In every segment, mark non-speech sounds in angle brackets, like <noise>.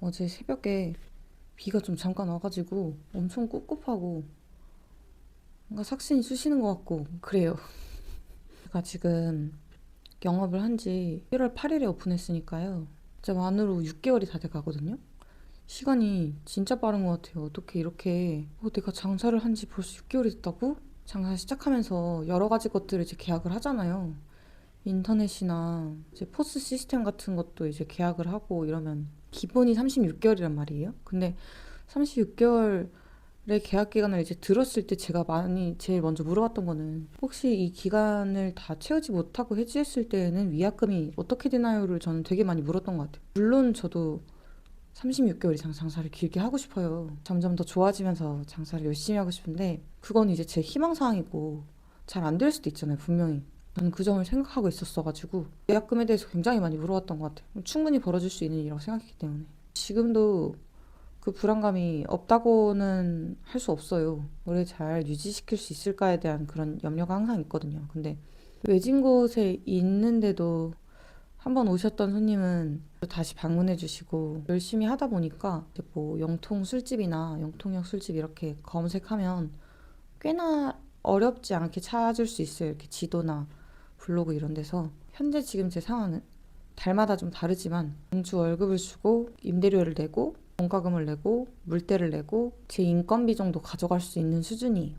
어제 새벽에 비가 좀 잠깐 와가지고 엄청 꿉꿉하고 뭔가 삭신이 쑤시는 것 같고 그래요. <laughs> 제가 지금 영업을 한 지 1월 8일에 오픈했으니까요. 진짜 만으로 6개월이 다 돼 가거든요. 시간이 진짜 빠른 것 같아요. 어떻게 이렇게 어, 내가 장사를 한 지 벌써 6개월이 됐다고? 장사 시작하면서 여러 가지 것들을 이제 계약을 하잖아요. 인터넷이나 이제 포스 시스템 같은 것도 이제 계약을 하고 이러면 기본이 36개월이란 말이에요. 근데 36개월의 계약 기간을 이제 들었을 때 제가 많이 제일 먼저 물어봤던 거는 혹시 이 기간을 다 채우지 못하고 해지했을 때에는 위약금이 어떻게 되나요를 저는 되게 많이 물었던 것 같아요. 물론 저도 36개월 이상 장사를 길게 하고 싶어요. 점점 더 좋아지면서 장사를 열심히 하고 싶은데 그건 이제 제 희망 사항이고 잘 안 될 수도 있잖아요, 분명히. 저는 그 점을 생각하고 있었어가지고 예약금에 대해서 굉장히 많이 물어봤던 것 같아요. 충분히 벌어질 수 있는 일이라고 생각했기 때문에 지금도 그 불안감이 없다고는 할 수 없어요. 오래 잘 유지시킬 수 있을까에 대한 그런 염려가 항상 있거든요. 근데 외진 곳에 있는데도 한번 오셨던 손님은 다시 방문해 주시고 열심히 하다 보니까 뭐 영통 술집이나 영통역 술집 이렇게 검색하면 꽤나 어렵지 않게 찾을 수 있어요. 이렇게 지도나 블로그 이런 데서 현재 지금 제 상황은 달마다 좀 다르지만 공주 월급을 주고 임대료를 내고 원가금을 내고 물때를 내고 제 인건비 정도 가져갈 수 있는 수준이에요.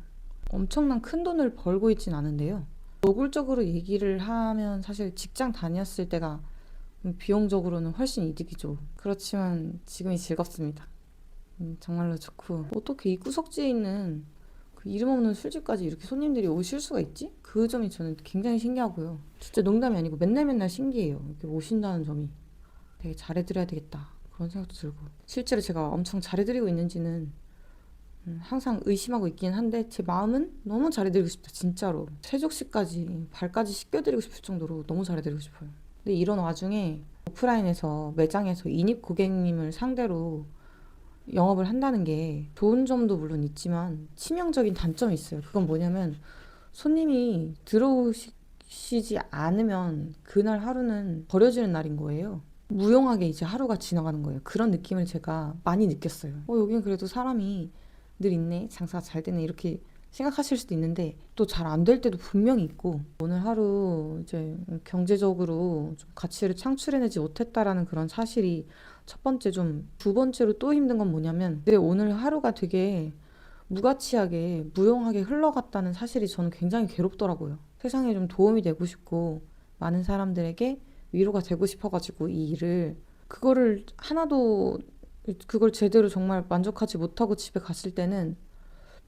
엄청난 큰 돈을 벌고 있진 않은데요. 노골적으로 얘기를 하면 사실 직장 다녔을 때가 비용적으로는 훨씬 이득이죠. 그렇지만 지금이 즐겁습니다. 음, 정말로 좋고 어떻게 이 구석지에 있는 그 이름 없는 술집까지 이렇게 손님들이 오실 수가 있지? 그 점이 저는 굉장히 신기하고요. 진짜 농담이 아니고 맨날 맨날 신기해요. 이렇게 오신다는 점이 되게 잘해드려야 되겠다 그런 생각도 들고 실제로 제가 엄청 잘해드리고 있는지는 음, 항상 의심하고 있긴 한데 제 마음은 너무 잘해드리고 싶다 진짜로 세족씨까지 발까지 씻겨드리고 싶을 정도로 너무 잘해드리고 싶어요. 근데 이런 와중에 오프라인에서 매장에서 인입 고객님을 상대로 영업을 한다는 게 좋은 점도 물론 있지만 치명적인 단점이 있어요. 그건 뭐냐면 손님이 들어오시지 않으면 그날 하루는 버려지는 날인 거예요. 무용하게 이제 하루가 지나가는 거예요. 그런 느낌을 제가 많이 느꼈어요. 어, 여기는 그래도 사람이 늘 있네. 장사가 잘 되네. 이렇게 생각하실 수도 있는데 또 잘 안 될 때도 분명히 있고 오늘 하루 이제 경제적으로 좀 가치를 창출해내지 못했다라는 그런 사실이 첫 번째 좀 두 번째로 또 힘든 건 뭐냐면 내 오늘 하루가 되게 무가치하게 무용하게 흘러갔다는 사실이 저는 굉장히 괴롭더라고요. 세상에 좀 도움이 되고 싶고 많은 사람들에게 위로가 되고 싶어가지고 이 일을 그거를 하나도 그걸 제대로 정말 만족하지 못하고 집에 갔을 때는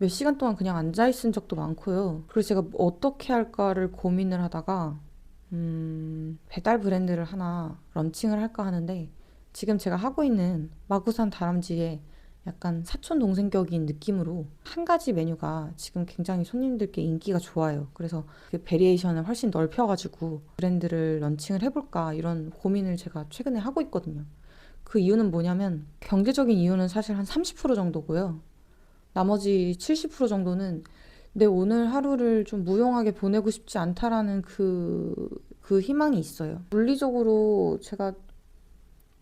몇 시간 동안 그냥 앉아 있은 적도 많고요. 그래서 제가 어떻게 할까를 고민을 하다가 음, 배달 브랜드를 하나 런칭을 할까 하는데 지금 제가 하고 있는 마구산 다람쥐의 약간 사촌 동생격인 느낌으로 한 가지 메뉴가 지금 굉장히 손님들께 인기가 좋아요. 그래서 그 베리에이션을 훨씬 넓혀가지고 브랜드를 런칭을 해볼까 이런 고민을 제가 최근에 하고 있거든요. 그 이유는 뭐냐면 경제적인 이유는 사실 한 30% 정도고요. 나머지 70% 정도는 내 오늘 하루를 좀 무용하게 보내고 싶지 않다라는 그, 그 희망이 있어요. 물리적으로 제가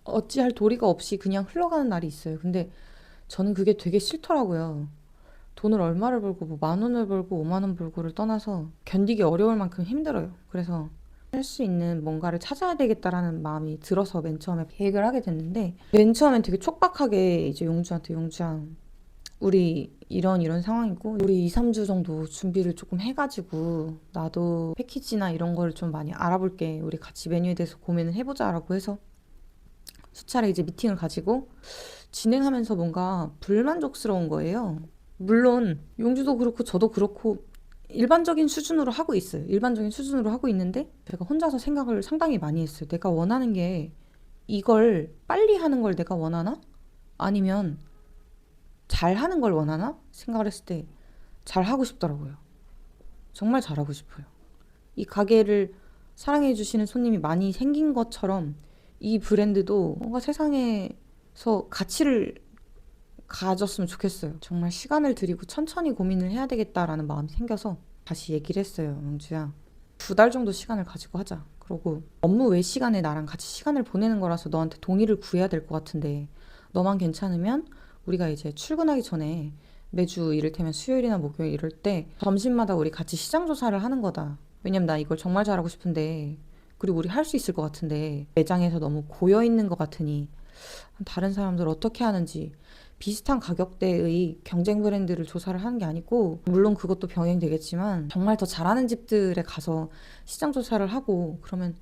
어찌할 도리가 없이 그냥 흘러가는 날이 있어요. 근데 저는 그게 되게 싫더라고요. 돈을 얼마를 벌고 뭐 만 원을 벌고 오만 원 벌고를 떠나서 견디기 어려울 만큼 힘들어요. 그래서 할 수 있는 뭔가를 찾아야 되겠다라는 마음이 들어서 맨 처음에 계획을 하게 됐는데 맨 처음엔 되게 촉박하게 이제 용주한테 용주야 우리 이런 이런 상황이고 우리 2, 3주 정도 준비를 조금 해가지고 나도 패키지나 이런 거를 좀 많이 알아볼게 우리 같이 메뉴에 대해서 고민을 해보자 라고 해서 수차례 이제 미팅을 가지고 진행하면서 뭔가 불만족스러운 거예요. 물론 용주도 그렇고 저도 그렇고 일반적인 수준으로 하고 있어요. 일반적인 수준으로 하고 있는데 제가 혼자서 생각을 상당히 많이 했어요. 내가 원하는 게 이걸 빨리 하는 걸 내가 원하나? 아니면 잘 하는 걸 원하나? 생각을 했을 때 잘 하고 싶더라고요. 정말 잘하고 싶어요. 이 가게를 사랑해 주시는 손님이 많이 생긴 것처럼 이 브랜드도 뭔가 세상에서 가치를 가졌으면 좋겠어요. 정말 시간을 들이고 천천히 고민을 해야 되겠다라는 마음이 생겨서 다시 얘기를 했어요. 영주야. 두 달 정도 시간을 가지고 하자. 그러고 업무 외 시간에 나랑 같이 시간을 보내는 거라서 너한테 동의를 구해야 될 것 같은데 너만 괜찮으면 우리가 이제 출근하기 전에 매주 이를테면 수요일이나 목요일 이럴 때 점심마다 우리 같이 시장 조사를 하는 거다. 왜냐면 나 이걸 정말 잘하고 싶은데 그리고 우리 할 수 있을 것 같은데 매장에서 너무 고여 있는 것 같으니 다른 사람들 어떻게 하는지 비슷한 가격대의 경쟁 브랜드를 조사를 하는 게 아니고 물론 그것도 병행되겠지만 정말 더 잘하는 집들에 가서 시장 조사를 하고 그러면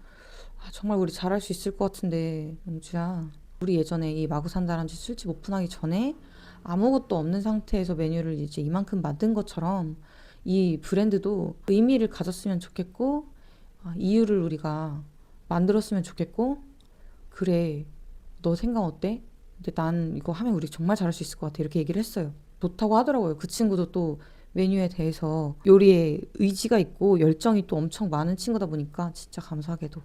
아, 정말 우리 잘할 수 있을 것 같은데 영주야 우리 예전에 이 마구산다람쥐 술집 오픈하기 전에 아무것도 없는 상태에서 메뉴를 이제 이만큼 만든 것처럼 이 브랜드도 의미를 가졌으면 좋겠고 아, 이유를 우리가 만들었으면 좋겠고 그래 너 생각 어때? 근데 난 이거 하면 우리 정말 잘할 수 있을 것 같아. 이렇게 얘기를 했어요. 좋다고 하더라고요. 그 친구도 또 메뉴에 대해서 요리에 의지가 있고 열정이 또 엄청 많은 친구다 보니까 진짜 감사하게도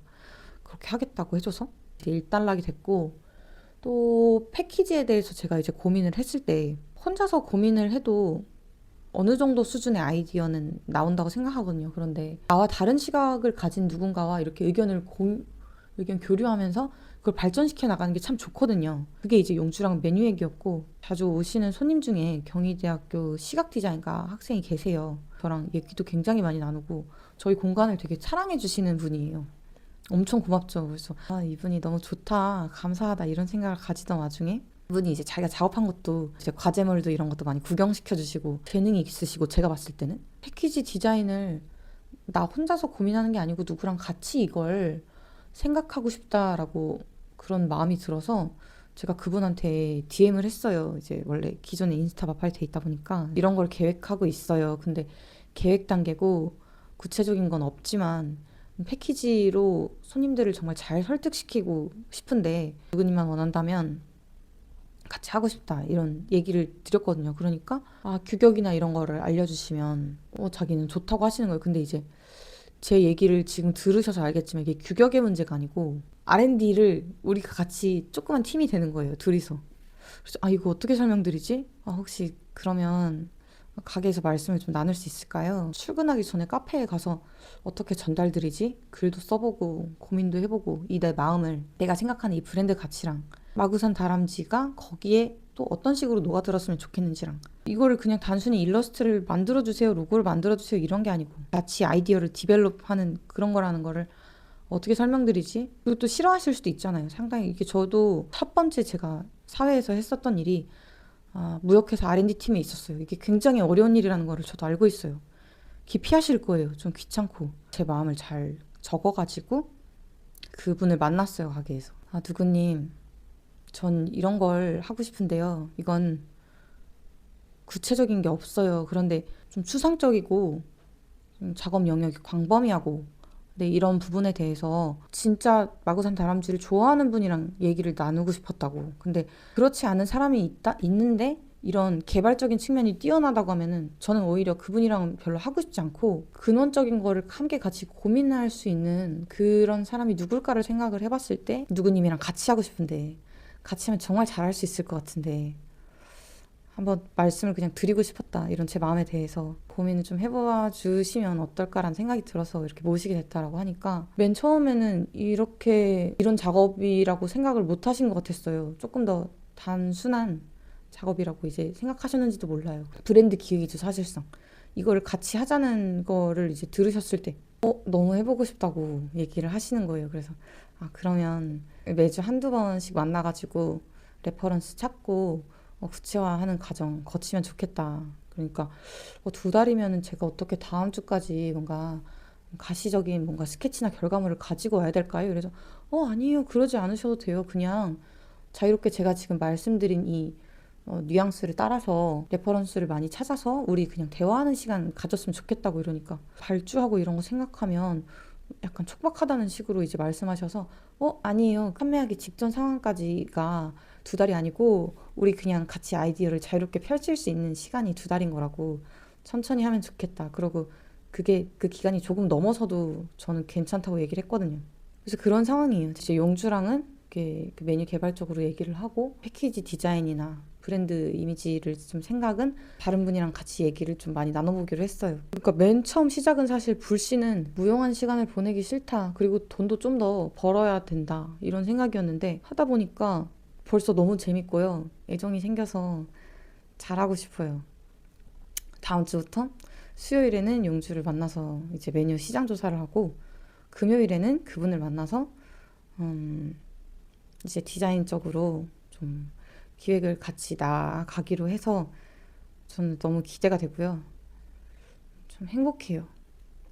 그렇게 하겠다고 해줘서 일단락이 됐고 또 패키지에 대해서 제가 이제 고민을 했을 때 혼자서 고민을 해도 어느 정도 수준의 아이디어는 나온다고 생각하거든요. 그런데 나와 다른 시각을 가진 누군가와 이렇게 의견을 공, 의견 교류하면서 그걸 발전시켜 나가는 게 참 좋거든요. 그게 이제 용주랑 메뉴 얘기였고 자주 오시는 손님 중에 경희대학교 시각 디자인과 학생이 계세요. 저랑 얘기도 굉장히 많이 나누고 저희 공간을 되게 사랑해 주시는 분이에요. 엄청 고맙죠. 그래서 아, 이분이 너무 좋다, 감사하다 이런 생각을 가지던 와중에 이분이 이제 자기가 작업한 것도 이제 과제물도 이런 것도 많이 구경시켜 주시고 재능이 있으시고 제가 봤을 때는 패키지 디자인을 나 혼자서 고민하는 게 아니고 누구랑 같이 이걸 생각하고 싶다라고 그런 마음이 들어서 제가 그분한테 DM을 했어요. 이제 원래 기존에 인스타 마팔 돼 있다 보니까 이런 걸 계획하고 있어요. 근데 계획 단계고 구체적인 건 없지만 패키지로 손님들을 정말 잘 설득시키고 싶은데 누구님만 원한다면 같이 하고 싶다 이런 얘기를 드렸거든요. 그러니까 아 규격이나 이런 거를 알려주시면 어 자기는 좋다고 하시는 거예요. 근데 이제 제 얘기를 지금 들으셔서 알겠지만 이게 규격의 문제가 아니고 R&D를 우리가 같이 조그만 팀이 되는 거예요. 둘이서. 그래서 아 이거 어떻게 설명드리지? 아 혹시 그러면 가게에서 말씀을 좀 나눌 수 있을까요? 출근하기 전에 카페에 가서 어떻게 전달드리지? 글도 써보고 고민도 해보고 이 내 마음을 내가 생각하는 이 브랜드 가치랑 마구산 다람쥐가 거기에 또 어떤 식으로 녹아들었으면 좋겠는지랑 이거를 그냥 단순히 일러스트를 만들어주세요 로고를 만들어주세요 이런 게 아니고 같이 아이디어를 디벨롭하는 그런 거라는 거를 어떻게 설명드리지? 그리고 또 싫어하실 수도 있잖아요 상당히 이게 저도 첫 번째 제가 사회에서 했었던 일이 아, 무역회사 R&D 팀에 있었어요 이게 굉장히 어려운 일이라는 거를 저도 알고 있어요 기피하실 거예요 좀 귀찮고 제 마음을 잘 적어가지고 그분을 만났어요 가게에서 아 누구님 전 이런 걸 하고 싶은데요. 이건 구체적인 게 없어요. 그런데 좀 추상적이고 좀 작업 영역이 광범위하고 근데 이런 부분에 대해서 진짜 마구산 다람쥐를 좋아하는 분이랑 얘기를 나누고 싶었다고. 근데 그렇지 않은 사람이 있다 있는데 이런 개발적인 측면이 뛰어나다고 하면은 저는 오히려 그분이랑 별로 하고 싶지 않고 근원적인 거를 함께 같이 고민할 수 있는 그런 사람이 누굴까를 생각을 해봤을 때 누구님이랑 같이 하고 싶은데 같이 하면 정말 잘할 수 있을 것 같은데 한번 말씀을 그냥 드리고 싶었다. 이런 제 마음에 대해서 고민을 좀 해봐 주시면 어떨까라는 생각이 들어서 이렇게 모시게 됐다라고 하니까 맨 처음에는 이렇게 이런 작업이라고 생각을 못 하신 것 같았어요. 조금 더 단순한 작업이라고 이제 생각하셨는지도 몰라요. 브랜드 기획이죠 사실상. 이거를 같이 하자는 거를 이제 들으셨을 때 어, 너무 해보고 싶다고 얘기를 하시는 거예요. 그래서 아 그러면 매주 한두 번씩 만나가지고 레퍼런스 찾고 어, 구체화하는 과정 거치면 좋겠다. 그러니까 어, 두 달이면은 제가 어떻게 다음 주까지 뭔가 가시적인 뭔가 스케치나 결과물을 가지고 와야 될까요? 그래서 어 아니에요 그러지 않으셔도 돼요. 그냥 자유롭게 제가 지금 말씀드린 이 어, 뉘앙스를 따라서 레퍼런스를 많이 찾아서 우리 그냥 대화하는 시간 가졌으면 좋겠다고 이러니까 발주하고 이런 거 생각하면 약간 촉박하다는 식으로 이제 말씀하셔서 어 아니에요. 판매하기 직전 상황까지가 두 달이 아니고 우리 그냥 같이 아이디어를 자유롭게 펼칠 수 있는 시간이 두 달인 거라고 천천히 하면 좋겠다. 그러고 그게 그 기간이 조금 넘어서도 저는 괜찮다고 얘기를 했거든요. 그래서 그런 상황이에요. 진짜 용주랑은 이렇게 그 메뉴 개발 적으로 얘기를 하고 패키지 디자인이나 브랜드 이미지를 좀 생각은 다른 분이랑 같이 얘기를 좀 많이 나눠보기로 했어요. 그러니까 맨 처음 시작은 사실 불씨는 무용한 시간을 보내기 싫다. 그리고 돈도 좀 더 벌어야 된다. 이런 생각이었는데 하다 보니까 벌써 너무 재밌고요. 애정이 생겨서 잘하고 싶어요. 다음 주부터 수요일에는 용주를 만나서 이제 메뉴 시장 조사를 하고 금요일에는 그분을 만나서 음, 이제 디자인적으로 좀 기획을 같이 나가기로 해서 저는 너무 기대가 되고요. 좀 행복해요.